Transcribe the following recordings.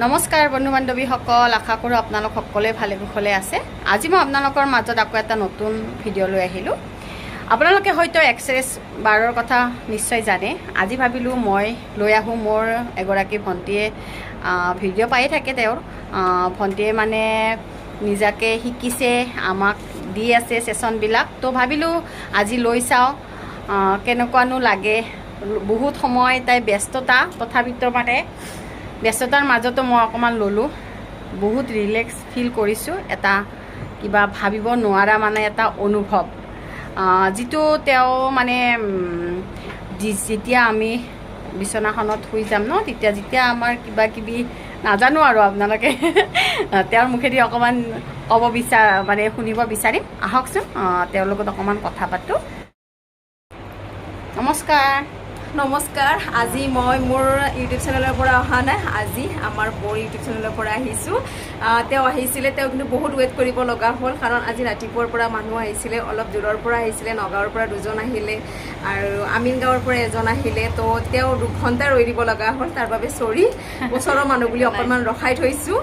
নমস্কাৰ বন্ধু বান্ধৱীসকল আশা কৰোঁ আপোনালোক সকলোৱে ভালে কুশলে আছে। আজি মই আপোনালোকৰ মাজত আকৌ এটা নতুন ভিডিঅ' লৈ আহিলোঁ। আপোনালোকে হয়তো এক্সেছ বাৰৰ কথা নিশ্চয় জানে। আজি ভাবিলোঁ মই লৈ আহোঁ মোৰ এগৰাকী ভণ্টীয়ে ভিডিঅ' পায়ে থাকে তেওঁৰ। ভণ্টীয়ে মানে নিজাকে শিকিছে আমাক দি আছে ছেশ্যনবিলাক তো ভাবিলোঁ আজি লৈ চাওঁ কেনেকুৱানো লাগে। বহুত সময় তাই ব্যস্ততা তথাপিতো মানে ব্যস্ততাৰ মাজতো মই অকণমান ল'লোঁ। বহুত ৰিলেক্স ফিল কৰিছোঁ এটা কিবা ভাবিব নোৱাৰা মানে এটা অনুভৱ। যিটো তেওঁ মানে যেতিয়া আমি বিচনাখনত শুই যাম ন তেতিয়া যেতিয়া আমাৰ কিবা কিবি নাজানো আৰু আপোনালোকে তেওঁৰ মুখেদি অকণমান ক'ব বিচাৰ মানে শুনিব বিচাৰিম। আহকচোন আহ, তেওঁৰ লগত অকণমান কথা পাতোঁ। নমস্কাৰ। নমস্কাৰ আজি মই মোৰ ইউটিউব চেনেলৰ পৰা অহা নাই আজি আমাৰ বৌৰ ইউটিউব চেনেলৰ পৰা আহিছোঁ। আহ, তেওঁ আহিছিলে তেওঁ কিন্তু বহুত ৱেইট কৰিব লগা হ'ল কাৰণ আজি ৰাতিপুৱাৰ পৰা মানুহ আহিছিলে অলপ দূৰৰ পৰা আহিছিলে নগাঁৱৰ পৰা দুজন আহিলে আৰু আমিন গাঁৱৰ পৰা এজন আহিলে তো তেওঁ দুঘণ্টা ৰৈ দিব লগা হ'ল তাৰ বাবে চৰি ওচৰৰ মানুহ বুলি অকণমান ৰখাই থৈছোঁ।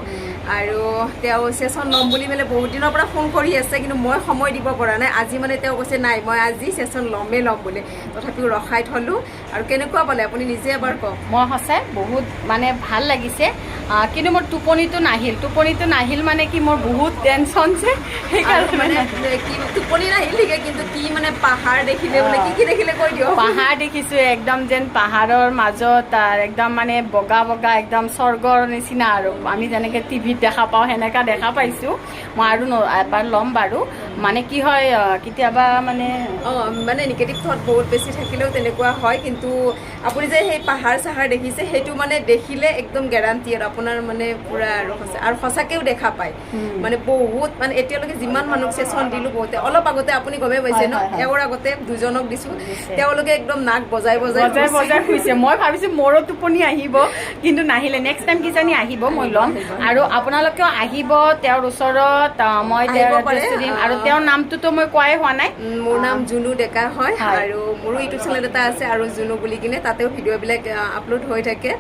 আৰু তেওঁ ছেশ্যন ল'ম বুলি মানে বহুত দিনৰ পৰা ফোন কৰি আছে কিন্তু মই সময় দিব পৰা নাই। আজি মানে তেওঁ কৈছে নাই মই আজি ছেশ্যন ল'মেই ল'ম বুলি। তথাপিও ৰখাই থ'লোঁ। আৰু কেনেকুৱা পালে? আপুনি নিজে এবাৰ কওক। মই সঁচাই বহুত মানে ভালো লাগিছে। কিন্তু মোৰ টোপনিটো নাহিল। টোপনিটো নাহিল মানে কি মোৰ বহুত টেনশ্যন যে সেইকাৰণে মানে কি টোপনি নাহিল ঠিকে কিন্তু কি মানে পাহাৰ দেখিলে মানে কি কি দেখিলে কৈ দিয়ক। পাহাৰ দেখিছোঁ একদম যেন পাহাৰৰ মাজত একদম মানে বগা বগা একদম স্বৰ্গৰ নিচিনা আৰু। আমি যেনেকৈ টিভিত দেখা পাওঁ সেনেকা দেখা পাইছোঁ। মই আৰু এবাৰ ল'ম বাৰু। মানে কি হয় কেতিয়াবা মানে অঁ মানে নিগেটিভ থট বহুত বেছি থাকিলেও তেনেকুৱা হয় কিন্তু আপুনি যে সেই পাহাৰ চাহাৰ দেখিছে সেইটো মানে দেখিলে একদম গেৰাণ্টি আৰু আপোনাৰ মানে পূৰা আৰু সঁচা আৰু সঁচাকেও দেখা পায়। মানে বহুত মানে এতিয়ালৈকে যিমান মানুহক ছেশ্যন দিলোঁ বহুতে অলপ আগতে আপুনি গমেই পাইছে ন। এওঁৰ আগতে দুজনক দিছোঁ। তেওঁলোকে একদম নাক বজাই বজাই বজাই বজাই শুইছে মই ভাবিছোঁ মোৰো টোপনি আহিব কিন্তু নাহিলে। নেক্সট টাইম কিজানি আহিব মই ল'ম। আৰু আপোনালোকেও আহিব তেওঁৰ ওচৰত মই তেওঁৰ এড্ৰেছটো দিম আৰু তেওঁৰ নামটোতো মই কোৱাই হোৱা নাই। মোৰ নাম জুনু ডেকা হয়। আৰু মোৰো ইউটিউব চেনেল এটা আছে আৰু জুনু বুলি কিনে তাতেও ভিডিঅ'বিলাক আপলোড হৈ থাকে।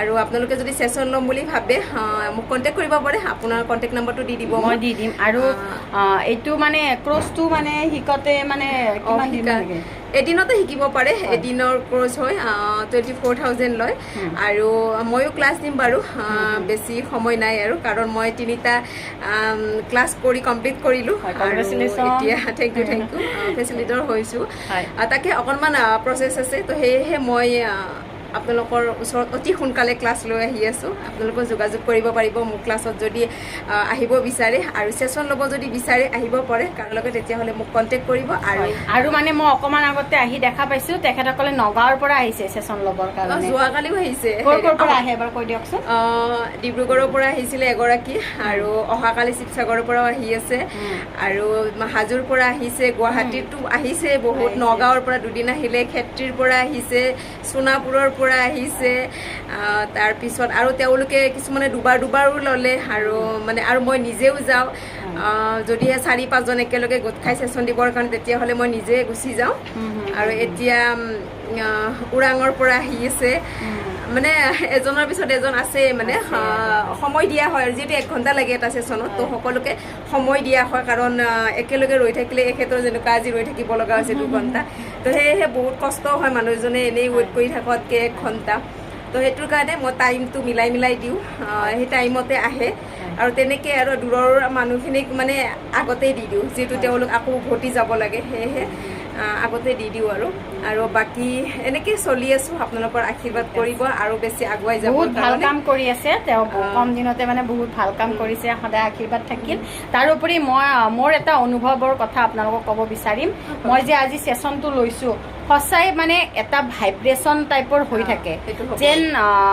আৰু আপোনালোকে যদি ছেশ্যন ল'ম বুলি ভাবে মোক কণ্টেক্ট কৰিব পাৰে। আপোনাৰ কণ্টেক্ট নাম্বাৰটো দি দিব মই। দি দিম। আৰু এইটো মানে ক্ৰছটো মানে শিকতে মানে অ, কিমান দিন শিকা- লাগে? এদিনতে শিকিব পাৰে এদিনৰ কোৰ্চ হয় টুৱেণ্টি ফ'ৰ থাউজেণ্ড লয়। আৰু ময়ো ক্লাছ দিম বাৰু বেছি সময় নাই আৰু কাৰণ মই তিনিটা ক্লাছ কৰি কমপ্লিট কৰিলোঁ। আৰু. এতিয়া থেংক ইউ থেংক ইউ ফেচিলিটৰ হৈছোঁ। তাকে অকণমান প্ৰচেছ আছে তো সেয়েহে মই আপোনালোকৰ ওচৰত অতি সোনকালে ক্লাছ লৈ আহি আছোঁ। আপোনালোকে যোগাযোগ কৰিব পাৰিব মোৰ ক্লাছত যদি আহিব বিচাৰে আৰু ছেশ্যন ল'ব যদি বিচাৰে আহিব পাৰে কাৰণ লগত তেতিয়াহ'লে মোক কণ্টেক্ট কৰিব আৰু আৰু মানে মই অকণমান আগতে আহি দেখা পাইছোঁ তেখেতসকলে নগাঁৱৰ পৰা আহিছে ছেশ্যন ল'বৰ কাৰণে। যোৱাকালিও আহিছে। ক'ৰ ক'ৰ ডিব্ৰুগড়ৰ পৰা আহিছিলে এগৰাকী আৰু অহাকালি শিৱসাগৰৰ পৰাও আহি আছে। আৰু হাজোৰ পৰা আহিছে গুৱাহাটীতো আহিছে বহুত। নগাঁৱৰ পৰা দুদিন আহিলে খেত্ৰীৰ পৰা আহিছে সোণাপুৰৰ পৰা আহিছে আহ, তাৰপিছত আৰু তেওঁলোকে কিছুমানে দুবাৰ দুবাৰো ল'লে আৰু মানে আৰু মই নিজেও যাওঁ। যদিহে চাৰি পাঁচজন একেলগে গোট খাই ছেশ্যন দিবৰ কাৰণে তেতিয়াহ'লে মই নিজে গুচি যাওঁ। আৰু এতিয়া ওৰাঙৰ পৰা আহি আছে। মানে এজনৰ পিছত এজন আছে মানে সময় দিয়া হয় আৰু যিহেতু এক ঘণ্টা লাগে এটা ছেশ্যনত তো সকলোকে সময় দিয়া হয় কাৰণ একেলগে ৰৈ থাকিলে এখেতৰ যেনেকুৱা আজি ৰৈ থাকিব লগা হৈছে দুঘণ্টা তো সেয়েহে বহুত কষ্ট হয় মানুহজনে এনেই ৱেইট কৰি থাকতকৈ এক ঘণ্টা। তো সেইটোৰ কাৰণে মই টাইমটো মিলাই মিলাই দিওঁ সেই টাইমতে আহে। আৰু তেনেকৈ আৰু দূৰৰ মানুহখিনিক মানে আগতেই দি দিওঁ যিহেতু তেওঁলোক আকৌ উভতি যাব লাগে সেয়েহে আগতে দি দিওঁ আৰু। আৰু বাকী এনেকৈ চলি আছোঁ আপোনালোকৰ আশীৰ্বাদ কৰিব আৰু বেছি আগুৱাই যাব বহুত ভালো কাম কৰি আছে তেওঁ কম দিনতে মানে বহুত ভালো কাম কৰিছে সদায় আশীৰ্বাদ থাকিল। তাৰোপৰি মই মোৰ এটা অনুভৱৰ কথা আপোনালোকক ক'ব বিচাৰিম। মই যে আজি ছেশ্যনটো লৈছোঁ সঁচাই মানে এটা ভাইব্ৰেশ্যন টাইপৰ হৈ থাকে। যেন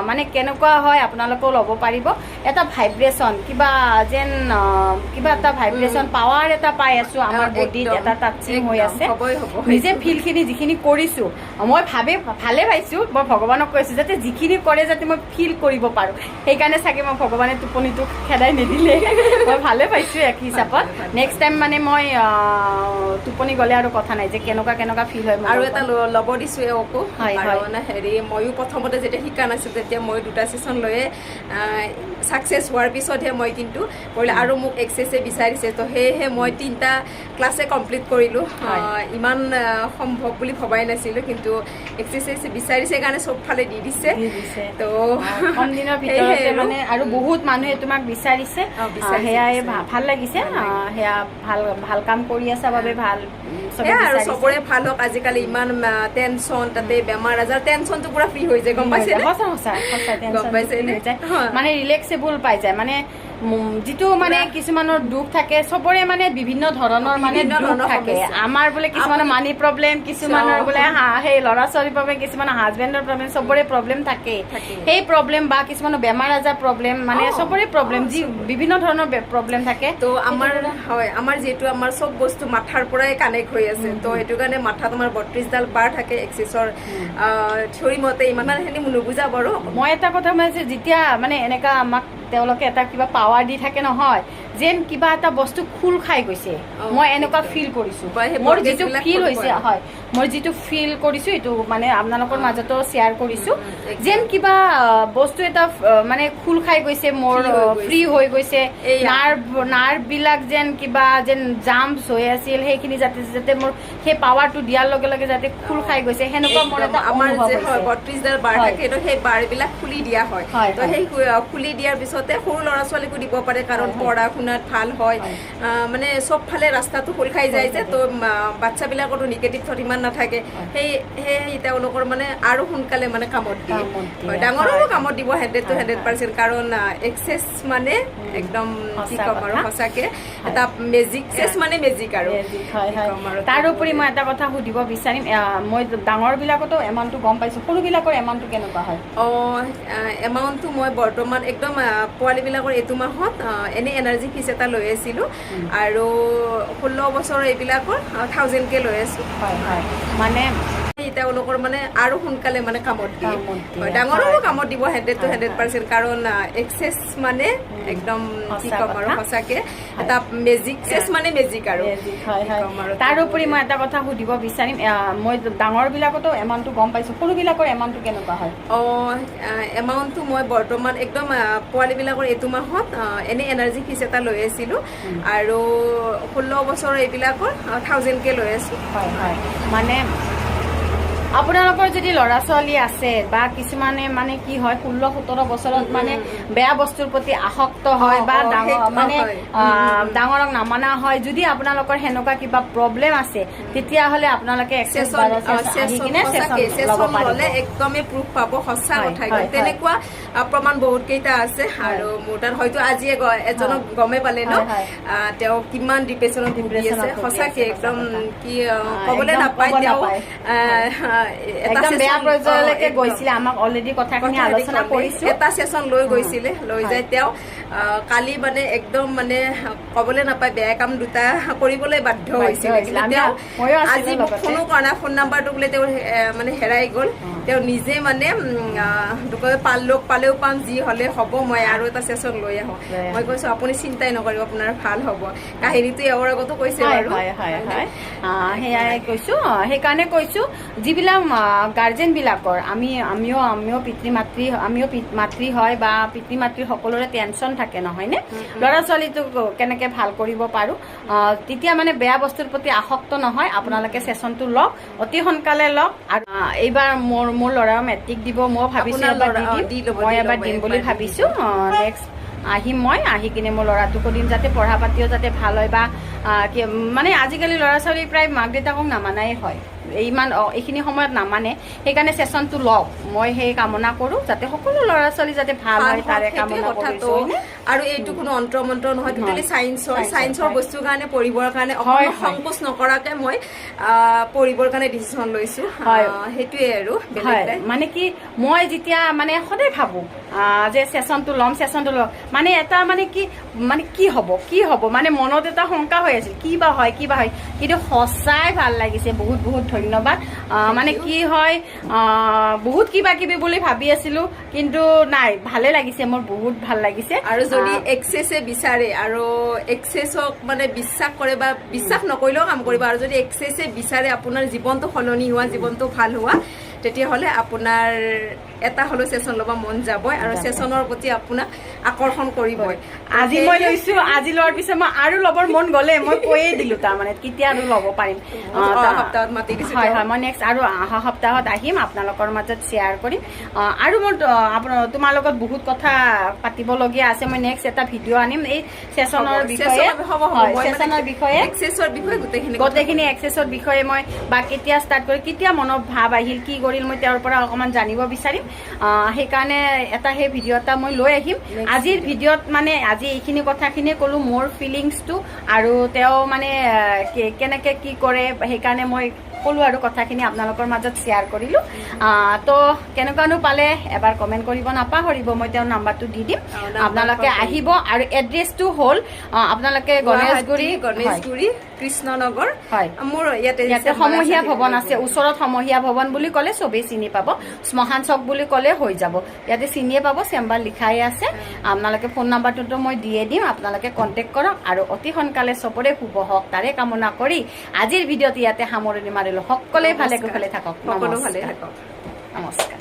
মানে কেনেকুৱা হয় আপোনালোকেও ল'ব পাৰিব। এটা ভাইব্ৰেশ্যন কিবা যেন কিবা এটা ভাইব্ৰেশ্যন পাৱাৰ এটা পাই আছোঁ আমাৰ বডিত এটা টাচিং হৈ আছে। নিজে ফিলখিনি যিখিনি কৰিছোঁ মই ভাবে ভালে পাইছোঁ মই ভগৱানক কৈছোঁ যাতে যিখিনি কৰে যাতে মই ফিল কৰিব পাৰোঁ। সেইকাৰণে চাগে মই ভগৱানে টোপনিটো খেদাই নিদিলে। মই ভালে পাইছোঁ এক হিচাপত। নেক্সট টাইম মানে মই টোপনি গ'লে আৰু কথা নাই যে কেনেকুৱা কেনেকুৱা ফিল হয় আৰু এটা ল'ব দিছোঁ এওঁকো। কাৰণ হেৰি ময়ো প্ৰথমতে যেতিয়া শিকা নাছিলোঁ তেতিয়া মই দুটা ছেশ্যন লৈয়ে ছাকচেছ হোৱাৰ পিছতহে মই কিন্তু কৰিলোঁ। আৰু মোক এক্সেছে বিচাৰিছে। তো সেয়েহে মই তিনিটা ক্লাছে কমপ্লিট কৰিলোঁ। ইমান সম্ভৱ বুলি ভবাই নাছিলোঁ কিন্তু এক্সেছে বিচাৰিছে কাৰণে চবফালে দি দিছে। তো। মানে আৰু বহুত মানুহে তোমাক বিচাৰিছে। সেয়াই ভালো লাগিছে। সেয়া ভালো ভালো কাম কৰি আছা বাবে ভালো। উম, আৰু চবৰে ভালো হওক আজিকালি ইমান টেনচন তাতে বেমাৰ আজাৰ। টেনচনটো পুৰা ফ্ৰী হৈ যায় গম পাইছে গম পাইছে। মানে ৰিলেক্সেবল পাই যায়। মানে যিটো মানে কিছুমানৰ দুখ থাকে চবৰে মানে বিভিন্ন ধৰণৰ মানে দুখ থাকে। আমাৰ বোলে কিছুমানৰ মানি প্ৰব্লেম কিছুমানৰ বোলে সেই ল'ৰা ছোৱালীৰ প্ৰব্লেম কিছুমানৰ হাজবেণ্ডৰ প্ৰব্লেম চবৰে প্ৰব্লেম থাকে। সেই প্ৰব্লেম বা কিছুমানৰ বেমাৰ আজাৰ প্ৰব্লেম মানে চবৰে প্ৰব্লেম যি বিভিন্ন ধৰণৰ প্ৰব্লেম থাকে। তো আমাৰ হয় আমাৰ যিহেতু আমাৰ চব বস্তু মাথাৰ পৰাই কানেক্ট হৈ আছে। তো সেইটো কাৰণে মাথাত আমাৰ বত্ৰিশডাল বাৰ থাকে এক্সিছৰ থিয়ৰী মতে ইমানখিনি নুবুজা বাৰু। মই এটা কথা মানে যেতিয়া মানে এনেকা আমাক তেওঁলোকে এটা কিবা পাৱাৰ দি থাকে নহয় যেন কিবা এটা বস্তু খোল খাই গৈছে। মই এনেকুৱা ফিল কৰিছো। মোৰ যিটো ফিল হৈছে হয়। মই যিটো ফিল কৰিছো এইটো মানে আপোনালোকৰ মাজতো শ্বেয়াৰ কৰিছো। যেন কিবা বস্তু এটা মানে খোল খাই গৈছে মোৰ। ফ্ৰী হৈ গৈছে। নাৰ্ভ নাৰ্ভ বিলাক যেন কিবা যেন জাম্পছ হৈ আছিল সেইখিনি যাতে যাতে মোৰ সেই পাৱাৰটো দিয়াৰ লগে লগে যাতে খোল খাই গৈছে সেনেকুৱা মোৰ এটা আমাৰ যে হয় হৈছে। বাৰ থাকে তো সেই বাৰ বিলাক খুলি দিয়া হয়। তো সেই খুলি দিয়াৰ পিছতে সৰু ল'ৰা ছোৱালীকো দিব পাৰে কাৰণ। পঢ়া শুনাত ভালো হয়। মানে চব ফালে ৰাস্তাটো খোল খাই যায় যে তো বাচ্ছাবিলাকতো নিগেটিভ থট ইমান নাথাকে। হয়। সেই সেই তেওঁলোকৰ মানে আৰু সোনকালে মানে কামত দিয়ে। কামত ডাঙৰৰো কামত দিব হাণ্ড্ৰেড টু হাণ্ড্ৰেড পাৰ্চেণ্ট কাৰণ এক্সেছ মানে একদম কি ক'ম আৰু। সঁচাকে এটা মেজিক চেছ মানে মেজিক আৰু। Magic, হয়, কি হয়। ক'ম আৰু। তাৰ উপৰি মই এটা কথা সুধিব বিচাৰিম মই ডাঙৰ বিলাকতো এমাউণ্টটো গম পাইছো। সৰু বিলাকৰ এমাউণ্টটো কেনেকুৱা হয়? অঁ এমাউণ্টটো মই বৰ্তমান একদম পোৱালীবিলাকৰ এইটো মাহত আহ, এনে এনাৰ্জি ফিজ এটা লৈ আছিলোঁ। আৰু ষোল্ল বছৰ এইবিলাকৰ থাউজেণ্ডকৈ লৈ আছোঁ। হয় হয়। মানে সেই তেওঁলোকৰ মানে আৰু সোনকালে মানে কামত দিয়ে। ডাঙৰৰো কামত দিব হাণ্ড্ৰেড টু হাণ্ড্ৰেড। পাৰ্চেণ্ট কাৰণ এক্সেছ মানে একদম কি ক'ম আৰু। সঁচাকে এটা মেজিক চেছ মানে মেজিক আৰু। Magic, কি। ক'ম আৰু তাৰ উপৰি মই এটা কথা সুধিব বিচাৰিম মই ডাঙৰ বিলাকতো এমাউণ্টটো গম পাইছো সৰু বিলাকৰ এমাউণ্টটো কেনেকুৱা হয়? অঁ এমাউণ্টটো মই বৰ্তমান একদম পোৱালীবিলাকৰ এইটো মাহত আহ, এনে এনাৰ্জি ফিজ এটা লৈ আছিলোঁ। আৰু ষোল্ল বছৰ এইবিলাকৰ থাউজেণ্ডকৈ লৈ আছোঁ। হয় হয়। মানে আপোনালোকৰ যদি ল'ৰা ছোৱালী আছে বা কিছুমানে মানে কি হয় ষোল্ল সোতৰ বছৰত মানে বেয়া বস্তুৰ প্ৰতি আসক্ত হয় বা ডাঙৰ মানে। ডাঙৰক নামানা হয় যদি আপোনালোকৰ সেনেকুৱা কিবা প্ৰব্লেম আছে তেতিয়াহ'লে আপোনালোকে একদমেই প্ৰুফ পাব সঁচা কথা তেনেকুৱা প্ৰমাণ বহুত কেইটা আছে আৰু মোৰ তাত হয়তো আজিয়ে এজনক। গমেই পালে ন। তেওঁ কিমান ডিপ্ৰেশ্যনত ভুগি আছে। সঁচাকে একদম কি ক'বলৈ নাপায় তেওঁ। একদম বেয়া পৰ্যায়লৈকে গৈছিলে আমাক অলৰেডি কথাখিনি আলোচনা। কৰিছো এটা চেচন লৈ গৈছিলে লৈ। যায় তেওঁ কালি মানে একদম মানে ক'বলৈ নাপায় বেয়া কাম দুটা কৰিবলৈ বাধ্য হৈছিল আজি মোক। ফোনো কৰা ফোন নাম্বাৰটো বোলে তেওঁৰ মানে হেৰাই গ'ল তেওঁ নিজে মানে উম, পাল লগ পালেও পাম যি হ'লে হ'ব মই আৰু এটা চেচন লৈ আহোঁ। মই কৈছোঁ আপুনি চিন্তাই নকৰিব আপোনাৰ ভালো হ'ব। কাহিনীটো এওঁৰ আগতো কৈছে বাৰু। সেয়াই কৈছো। সেইকাৰণে কৈছো যিবিলাক গাৰ্জেন বিলাকৰ আমি আমিও আমিও পিতৃ মাতৃ আমিও মাতৃ হয় বা পিতৃ মাতৃ সকলোৰে টেনচন থাকে নহয়নে ল'ৰা ছোৱালীটোক কেনেকে ভালো কৰিব পাৰো? তেতিয়া মানে বেয়া বস্তুৰ প্ৰতি আসক্ত নহয়। আপোনালোকে চেচনটো লওক অতি সোনকালে লওক। আৰু এইবাৰ মোৰ মোৰ ল'ৰাও মেট্ৰিক দিব মই ভাবিছো। মই এবাৰ দিম বুলি ভাবিছো। নেক্সট আহিম মই আহি কিনে মোৰ ল'ৰাটোকো দিম যাতে পঢ়া পাতিও যাতে ভালো হয় বা মানে আজিকালি ল'ৰা ছোৱালী প্ৰায় মাক দেউতাকক নামানাই হয়। ইমান এইখিনি সময়ত নামানে। সেইকাৰণে চেচনটো লওক মই সেই কামনা কৰোঁ যাতে সকলো ল'ৰা ছোৱালী যাতে ভাল হয় তাৰে কামনা কথাটো। কৰিছোঁ? আৰু এইটো কোনো অন্ত্ৰ মন্ত্ৰ নহয়। টোটেলি চাইন্সৰ হয়। বস্তুৰ কাৰণে পঢ়িবৰ কাৰণে হয়, অকণো হয়। সংকোচ নকৰাকে মই পঢ়িবৰ কাৰণে ডিচিশ্যন লৈছো। সেইটোৱে আৰু মানে কি মই যেতিয়া মানে সদায় ভাবোঁ যে ছেশ্যনটো ল'ম ছেশ্যনটো ল'ম। মানে এটা মানে কি মানে কি হ'ব কি হ'ব? মানে মনত এটা শংকা হৈ আছিল কি বা হয় কি বা হয়। কিন্তু সঁচাই ভাল লাগিছে বহুত বহুত ধন্যবাদ। মানে কি হয় বহুত কিবা কিবি বুলি ভাবি আছিলো কিন্তু নাই ভালে লাগিছে মোৰ বহুত ভাল লাগিছে। আৰু যদি এক্সেছে বিচাৰে আৰু এক্সেছক মানে বিশ্বাস কৰে বা বিশ্বাস নকৰিলেও কাম কৰিব আৰু যদি এক্সেছে বিচাৰে আপোনাৰ জীৱনটো সলনি হোৱা জীৱনটো ভাল হোৱা তেতিয়াহ'লে আপোনাৰ এটা হ'লেও ছেশ্যন ল'ব মন যাবই আৰু। ছেশ্যনৰ প্ৰতি আপোনাক আকৰ্ষণ কৰিবই। আজি মই লৈছো আজি লোৱাৰ পিছত মই আৰু ল'বৰ মন গ'লে মই কৈয়ে দিলো তাৰমানে কেতিয়া আৰু ল'ব পাৰিম। সপ্তাহত মাতি দিছো হয় হয় মই নেক্সট আৰু অহা সপ্তাহত আহিম আপোনালোকৰ মাজত শ্বেয়াৰ কৰিম। আৰু মোৰ আপোনাৰ তোমাৰ লগত বহুত কথা পাতিবলগীয়া আছে মই নেক্সট এটা ভিডিঅ' আনিম এই হ'ব, বিষয়ে। ছেশ্যনৰ- হ'ব, হ'ব, মই মানে বিষয়ে। এক্সেছৰ বিষয়ে গোটেইখিনি গোটেইখিনি এক্সেছৰ বিষয়ে মই বা কেতিয়া ষ্টাৰ্ট কৰি কেতিয়া মনত ভাৱ আহিল কি কৰিল মই তেওঁৰ পৰা অকণমান জানিব বিচাৰিম। সেইকাৰণে এটা সেই ভিডিঅ' এটা মই লৈ আহিম। আজিৰ ভিডিঅ'ত মানে আজি এইখিনি কথাখিনিয়ে ক'লো মোৰ ফিলিংছটো আৰু তেওঁ মানে কেনেকে কি কৰে সেইকাৰণে মই ক'লো আৰু কথাখিনি আপোনালোকৰ মাজত শ্বেয়াৰ কৰিলোঁ। তো কেনেকুৱানো পালে এবাৰ কমেণ্ট কৰিব নাপাহৰিব মই তেওঁৰ নাম্বাৰটো দি দিম। আপোনালোকে আহিব আৰু এড্ৰেছটো হ'ল আপোনালোকে গণেশগুৰি গণেশগুৰি। কৃষ্ণনগৰ। মোৰ ইয়াতে চেম্বাৰ ভৱন আছে। ওচৰত সমূহীয়া ভৱন বুলি ক'লে চবেই চিনি পাব। শ্মশান চক বুলি ক'লে হৈ যাব। ইয়াতে চিনিয়ে পাব চেম্বাৰ লিখাই আছে। আপোনালোকে ফোন নাম্বাৰটোতো মই দিয়ে দিম। আপোনালোকে কণ্টেক্ট কৰক আৰু অতি সোনকালে চবৰে শুভ হওক। তাৰে কামনা কৰি আজিৰ ভিডিঅ'ত ইয়াতে সামৰণি মাৰিলোঁ। সকলোৱে ভালে কুশলে থাকক। সকলো ভালে থাকক। নমস্কাৰ।